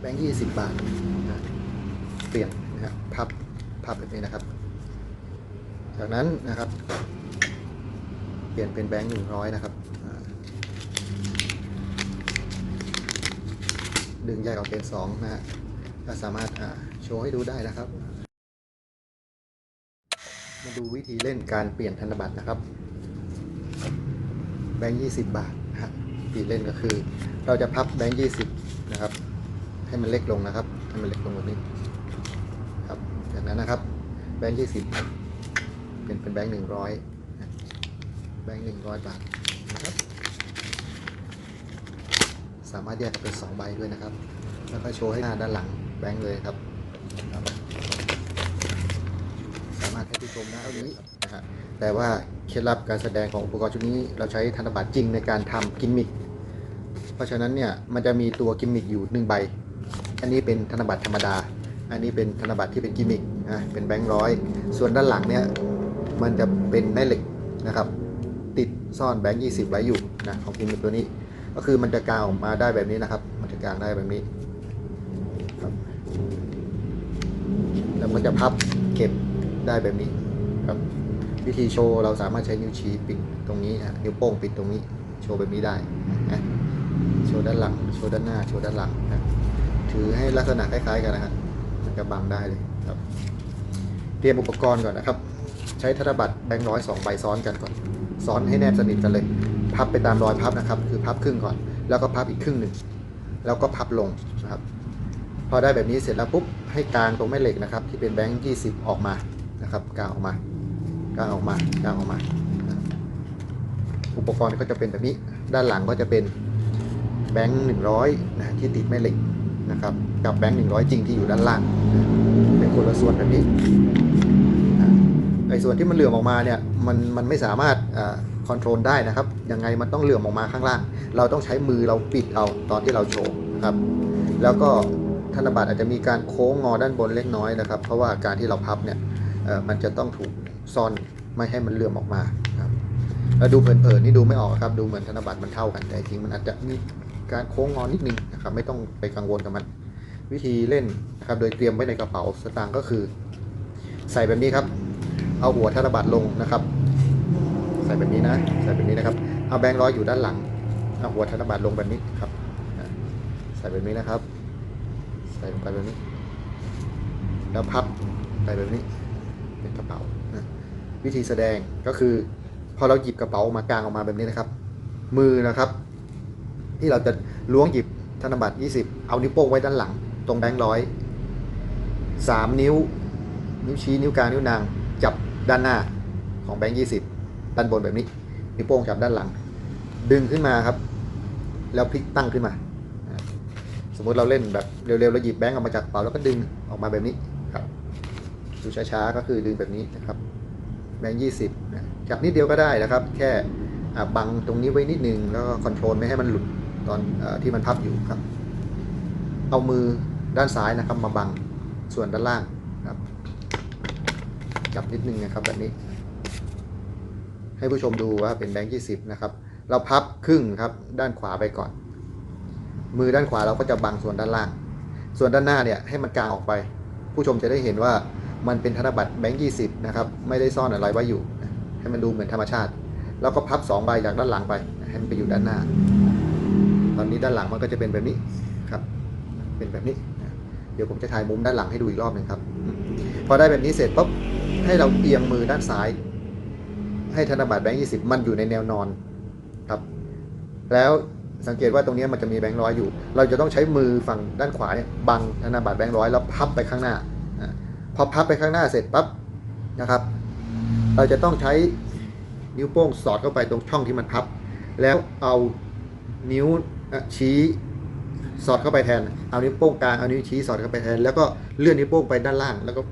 แบงค์ยี่สิบบาทเปลี่ยนนะครับพับพับแบบนี้นะครับ จากนั้นนะครับ เปลี่ยนเป็นแบงค์หนึ่งร้อยนะครับดึงแยกออกเป็นสองนะฮะก็สามารถโชว์ให้ดูได้นะครับ มาดูวิธีเล่นการเปลี่ยนธนบัตรนะครับ แบงค์ยี่สิบบาทนะฮะวิธีเล่นก็คือ เราจะพับแบงค์ยี่สิบนะครับ ให้มันเล็กลงนะครับ ให้มันเล็กลงแบบนี้ครับ จากนั้นนะครับ แบงค์ยี่สิบเป็นเป็นแบงค์หนึ่งร้อยแบงค์หนึ่งร้อยบาทนะครับ สามารถแยกเป็นสองใบด้วยนะครับ แล้วก็โชว์ให้หน้าด้านหลังแบงค์เลยครับ สามารถให้ผู้ชมได้เท่านี้นะฮะแต่ว่าเคล็ดลับการแสดงของอุปกรณ์ชุดนี้ เราใช้ธนบัตรจริงในการทำกิมมิคเพราะฉะนั้นเนี่ยมันจะมีตัวกิมมิคอยู่หนึ่งใบ อันนี้เป็นธนบัตรธรรมดา อันนี้เป็นธนบัตรที่เป็นกิมมิคนะเป็นแบงค์ร้อย ส่วนด้านหลังเนี่ยมันจะเป็นแม่เหล็กนะครับ ติดซ่อนแบงค์ยี่สิบไว้อยู่นะของกิมมิคตัวนี้ ก็คือมันจะกางออกมาได้แบบนี้นะครับ มันจะกางได้แบบนี้ครับแล้วมันจะพับเก็บได้แบบนี้ครับ วิธีโชว์เราสามารถใช้นิ้วชี้ปิดตรงนี้ฮะนิ้วโป้งปิดตรงนี้ โชว์แบบนี้ได้นะโชว์ด้านหลัง โชว์ด้านหน้า โชว์ด้านหลังนะ ถือให้ลักษณะคล้ายๆกันนะครับมันจะบังได้เลยครับ เตรียมอุปกรณ์ก่อนนะครับ ใช้ธนบัตรแบงค์ร้อยสองใบซ้อนกันก่อน ซ้อนให้แนบสนิทกันเลย พับไปตามรอยพับนะครับ คือพับครึ่งก่อน แล้วก็พับอีกครึ่งหนึ่ง แล้วก็พับลงนะครับ พอได้แบบนี้เสร็จแล้วปุ๊บ ให้กางตรงแม่เหล็กนะครับ ที่เป็นแบงค์ยี่สิบออกมานะครับ กางออกมา กางออกมา กางออกมา อุปกรณ์ก็จะเป็นแบบนี้ ด้านหลังก็จะเป็นแบงค์หนึ่งร้อยนะที่ติดแม่เหล็ก นะครับกับแบงค์หนึ่งร้อยจริงที่อยู่ด้านล่าง เป็นคนละส่วนแบบนี้อ่ไอ้ส่วนที่มันเหลื่อมออกมาเนี่ยมันมันไม่สามารถคอนโทรลได้นะครับยังไงมันต้องเหลื่อมออกมาข้างล่าง เราต้องใช้มือเราปิดเอาตอนที่เราโชว์นะครับ แล้วก็ธนบัตรอาจจะมีการโค้งงอด้านบนเล็กน้อยนะครับ เพราะว่าการที่เราพับเนี่ยมันจะต้องถูกซ่อนไม่ให้มันเหลื่อมออกมาครับแล้วดูเผินๆนี่ดูไม่ออกครับดูเหมือนธนบัตรมันเท่ากันแต่จริงมันอาจจะมี การโค้งงอนนิดนึงนะครับไม่ต้องไปกังวลกับมัน วิธีเล่นนะครับโดยเตรียมไว้ในกระเป๋าสตางค์ก็คือ ใส่แบบนี้ครับ เอาหัวธนบัตรลงนะครับ ใส่แบบนี้นะ ใส่แบบนี้นะครับ เอาแบงค์ร้อยอยู่ด้านหลัง เอาหัวธนบัตรลงแบบนี้ครับ ใส่แบบนี้นะครับ ใส่ลงไปแบบนี้ แล้วพับใส่แบบนี้ เป็นกระเป๋านะวิธีแสดงก็คือ พอเราหยิบกระเป๋ามากางออกมาแบบนี้นะครับ มือนะครับ ที่เราจะล้วงหยิบธนบัตร 20 เอานิ้วโป้งไว้ด้านหลัง ตรงแบงค์ร้อยสามนิ้ว นิ้วชี้นิ้วกลางนิ้วนาง จับด้านหน้าของแบงค์20ด้านบนแบบนี้ นิ้วโป้งจับด้านหลัง ดึงขึ้นมาครับ แล้วพลิกตั้งขึ้นมา สมมุติเราเล่นแบบเร็วๆเราหยิบแบงค์ออกมาจากกระเป๋าแล้วก็ดึงออกมาแบบนี้ครับดูช้าๆก็คือดึงแบบนี้นะครับ แบงค์ยี่สิบจับนิดเดียวก็ได้นะครับ แค่บังตรงนี้ไว้นิดนึงแล้วก็คอนโทรลไม่ให้มันหลุด ตอนอที่มันพับอยู่ครับ เอามือด้านซ้ายนะครับมาบังส่วนด้านล่างครับ จับนิดนึงนะครับแบบนี้ ให้ผู้ชมดูว่าเป็นแบงค์ยี่สิบนะครับ เราพับครึ่งครับด้านขวาไปก่อน มือด้านขวาเราก็จะบังส่วนด้านล่าง ส่วนด้านหน้าเนี่ยให้มันกางออกไป ผู้ชมจะได้เห็นว่ามันเป็นธนบัตรแบงค์ยี่สิบนะครับ ไม่ได้ซ่อนอะไรไว้อยู่ ให้มันดูเหมือนธรรมชาติ แล้วก็พับสองใบจากด้านหลังไป ให้มันไปอยู่ด้านหน้า ด้านหลังมันก็จะเป็นแบบนี้ครับ เป็นแบบนี้ เดี๋ยวผมจะถ่ายมุมด้านหลังให้ดูอีกรอบหนึ่งครับ พอได้แบบนี้เสร็จปุ๊บให้เราเอียงมือด้านซ้าย ให้ธนบัตรแบงค์ยี่สิบมันอยู่ในแนวนอนครับ แล้วสังเกตว่าตรงนี้มันจะมีแบงค์ร้อยอยู่ เราจะต้องใช้มือฝั่งด้านขวาเนี่ยบังธนบัตรแบงค์ร้อยแล้วพับไปข้างหน้า พอพับไปข้างหน้าเสร็จปั๊บนะครับ เราจะต้องใช้นิ้วโป้งสอดเข้าไปตรงช่องที่มันพับ แล้วเอานิ้ว ชี้สอดเข้าไปแทน เอานิ้วโป้งกลาง เอานิ้วชี้สอดเข้าไปแทน แล้วก็เลื่อนนิ้วโป้งไปด้านล่าง แล้วก็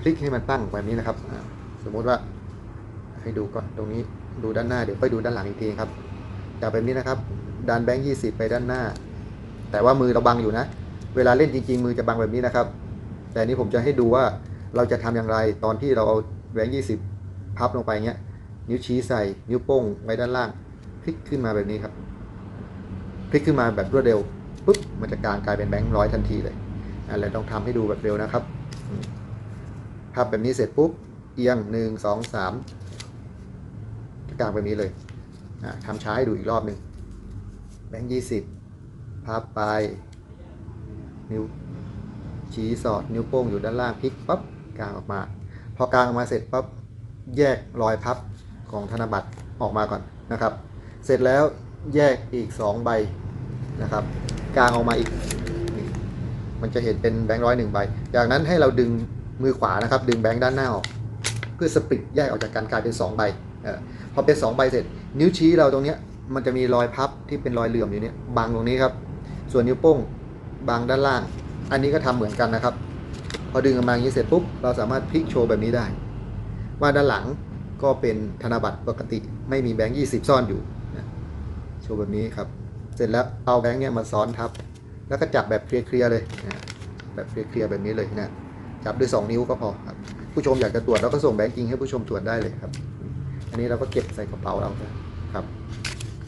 คลิกให้มันตั้งแบบนี้นะครับ สมมุติว่าให้ดูก่อนตรงนี้ดูด้านหน้าเดี๋ยวไปดูด้านหลังอีกทีครับจับแบบนี้นะครับดันแบงค์ยี่สิบไปด้านหน้า แต่ว่ามือเราบังอยู่นะ เวลาเล่นจริง ๆ มือจะบังแบบนี้นะครับ แต่นี้ผมจะให้ดูว่าเราจะทำอย่างไรตอนที่เราเอาแบงค์ยี่สิบพับลงไปเงี้ย นิ้วชี้ใส่นิ้วโป้งไว้ด้านล่างพลิกขึ้นมาแบบนี้ครับ พลิกขึ้นมาแบบรวดเร็วปุ๊บมันจะกลางกลายเป็นแบงค์ร้อยทันทีเลยอะเราต้องทำให้ดูแบบเร็วนะครับอืมพับแบบนี้เสร็จปุ๊บเอียงหนึ่งสองสามกลางแบบนี้เลยอะทำช้าให้ดูอีกรอบหนึ่งแบงค์ยี่สิบพับไปนิ้วชี้สอดนิ้วโป้งอยู่ด้านล่างพลิกปั๊บกลางออกมา พอกลางออกมาเสร็จปั๊บแยกรอยพับของธนบัตรออกมาก่อนนะครับ เสร็จแล้ว แยกอีก 2 ใบนะครับกางออกมาอีก มันจะเห็นเป็นแบงค์ร้อยหนึ่งใบ จากนั้นให้เราดึงมือขวานะครับ ดึงแบงค์ด้านหน้าออก เพื่อสปริตแยกออกจากกันกลายเป็น 2 ใบออพอเป็น 2 ใบเสร็จ นิ้วชี้เราตรงเนี้ยมันจะมีรอยพับที่เป็นรอยเหลื่อมอยู่เนี้ยบังตรงนี้ครับ ส่วนนิ้วโป้งบังด้านล่าง อันนี้ก็ทำเหมือนกันนะครับ พอดึงออกมาอย่างนี้เสร็จปุ๊บเราสามารถพลิกโชว์แบบนี้ได้ ว่าด้านหลังก็เป็นธนบัตรปกติไม่มีแบงค์20 ซ่อนอยู่ ชว์แบบนี้ครับ เสร็จแล้วเอาแบงค์เนี่ยมาซ้อนทับ แล้วก็จับแบบเคลียร์ๆเลยนะแบบเคลียร์ๆแบบนี้เลยนะจับด้วย 2 นิ้วก็พอครับ ผู้ชมอยากจะตรวจเราก็ส่งแบงค์จริงให้ผู้ชมตรวจได้เลยครับ อันนี้เราก็เก็บใส่กระเป๋าเราครับ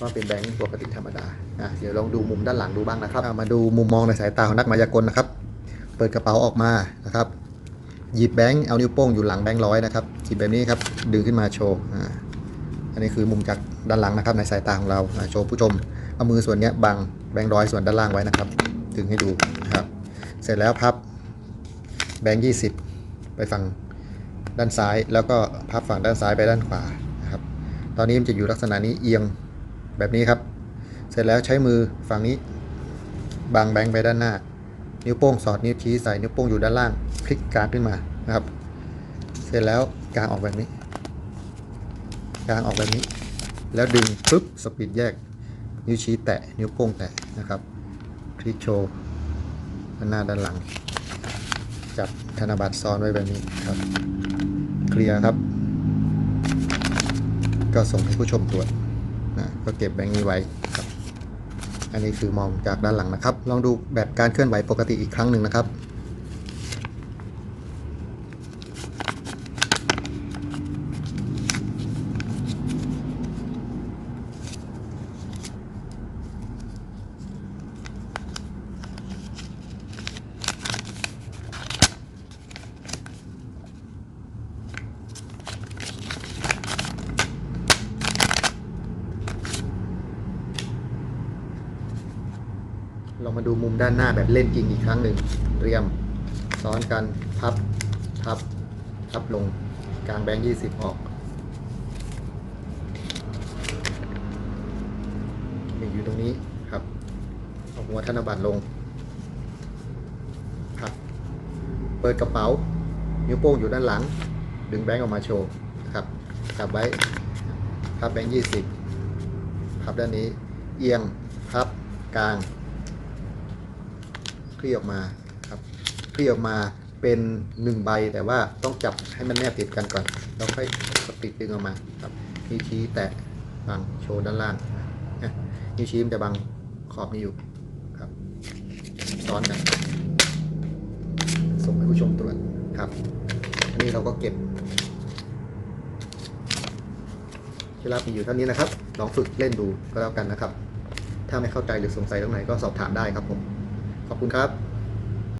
ว่าเป็นแบงค์ปกติธรรมดาอะเดี๋ยวลองดูมุมด้านหลังดูบ้างนะครับ มาดูมุมมองในสายตาของนักมายากลนะครับ เปิดกระเป๋าออกมานะครับ หยิบแบงค์เอานิ้วโป้งอยู่หลังแบงค์ร้อยนะครับหยิบแบบนี้ครับ ดึงขึ้นมาโชว์ อ่า อันนี้คือมุมจาก ด้านหลังนะครับในสายตาของเราโชว์ผู้ชมเอามือส่วนนี้บังแบงค์ร้อยส่วนด้านล่างไว้นะครับดึงให้ดูนะครับ เสร็จแล้วพับแบงค์ยี่สิบไปฝั่งด้านซ้าย แล้วก็พับฝั่งด้านซ้ายไปด้านขวานะครับ ตอนนี้มันจะอยู่ลักษณะนี้เอียงแบบนี้ครับ เสร็จแล้วใช้มือฝั่งนี้บังแบงค์ไปด้านหน้า นิ้วโป้งสอดนิ้วชี้ใส่นิ้วโป้งอยู่ด้านล่างคลิกกางขึ้นมานะครับ เสร็จแล้วกางออกแบบนี้กางออกแบบนี้ แล้วดึงปุ๊บสปีดแยก นิ้วชี้แตะนิ้วโป้งแตะนะครับคลิกโชว์ด้านหน้าด้านหลัง จับธนบัตรซ้อนไว้แบบนี้ครับ เคลียร์ครับ ก็ส่งให้ผู้ชมตรวจนะก็เก็บแบงค์นี้ไว้ครับ อันนี้คือมองจากด้านหลังนะครับ ลองดูแบบการเคลื่อนไหวปกติอีกครั้งหนึ่งนะครับ เรามาดูมุมด้านหน้าแบบเล่นจริงอีกครั้งหนึ่ง เตรียมซ้อนกันพับพับพับลงกลางแบงค์ยี่สิบออกอยู่ตรงนี้ครับเอาหัวธนบัตรลงพับเปิดกระเป๋า นิ้วโป้งอยู่ด้านหลัง ดึงแบงค์ออกมาโชว์ครับจับไว้พับแบงค์ยี่สิบพับด้านนี้ เอียงพับกลาง คลี่ออกมาครับคลี่ออกมาเป็นหนึ่งใบแต่ว่าต้องจับให้มันแนบติดกันก่อน แล้วค่อยสปิดดึงออกมาครับนิ้วชี้แตะบังโชว์ด้านล่างนะนิ้วชี้มันจะบังขอบนี้อยู่ครับซ้อนกันส่งให้ผู้ชมตรวจครับอันนี้เราก็เก็บเวลามีอยู่เท่านี้นะครับ ลองฝึกเล่นดูก็แล้วกันนะครับ ถ้าไม่เข้าใจหรือสงสัยตรงไหนก็สอบถามได้ครับผม คุณครับ